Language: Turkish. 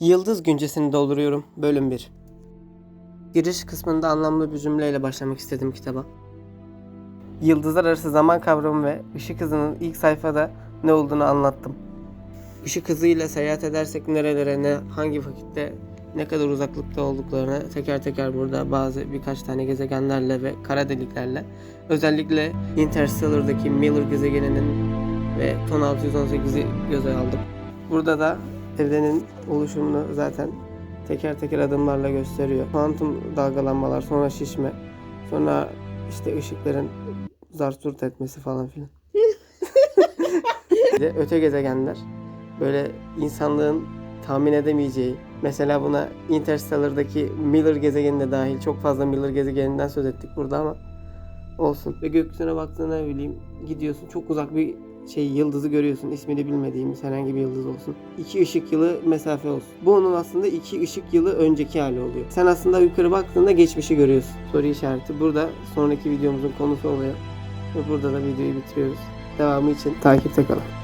Yıldız güncesini dolduruyorum. Bölüm 1. Giriş kısmında anlamlı bir cümleyle başlamak istedim kitaba. Yıldızlar arası zaman kavramı ve ışık hızının ilk sayfada ne olduğunu anlattım. Işık hızıyla seyahat edersek nerelere, ne hangi vakitte, ne kadar uzaklıkta olduklarını teker teker burada bazı birkaç tane gezegenlerle ve kara deliklerle özellikle Interstellar'daki Miller gezegeninin ve Ton 618'i göze aldım. Burada da evrenin oluşumunu zaten teker teker adımlarla gösteriyor. Kuantum dalgalanmalar, sonra şişme, sonra işte ışıkların zarsurt etmesi falan filan. De öte gezegenler böyle insanlığın tahmin edemeyeceği mesela buna Interstellar'daki Miller gezegeni de dahil çok fazla Miller gezegeninden söz ettik burada ama olsun. Ve gökyüzüne baktığında ne bileyim gidiyorsun çok uzak bir şey yıldızı görüyorsun. İsmini bilmediğimiz herhangi bir yıldız olsun. İki ışık yılı mesafe olsun. Bu onun aslında iki ışık yılı önceki hali oluyor. Sen aslında yukarı baktığında geçmişi görüyorsun. Soru işareti burada sonraki videomuzun konusu oluyor. Ve burada da videoyu bitiriyoruz. Devamı için takipte kalın.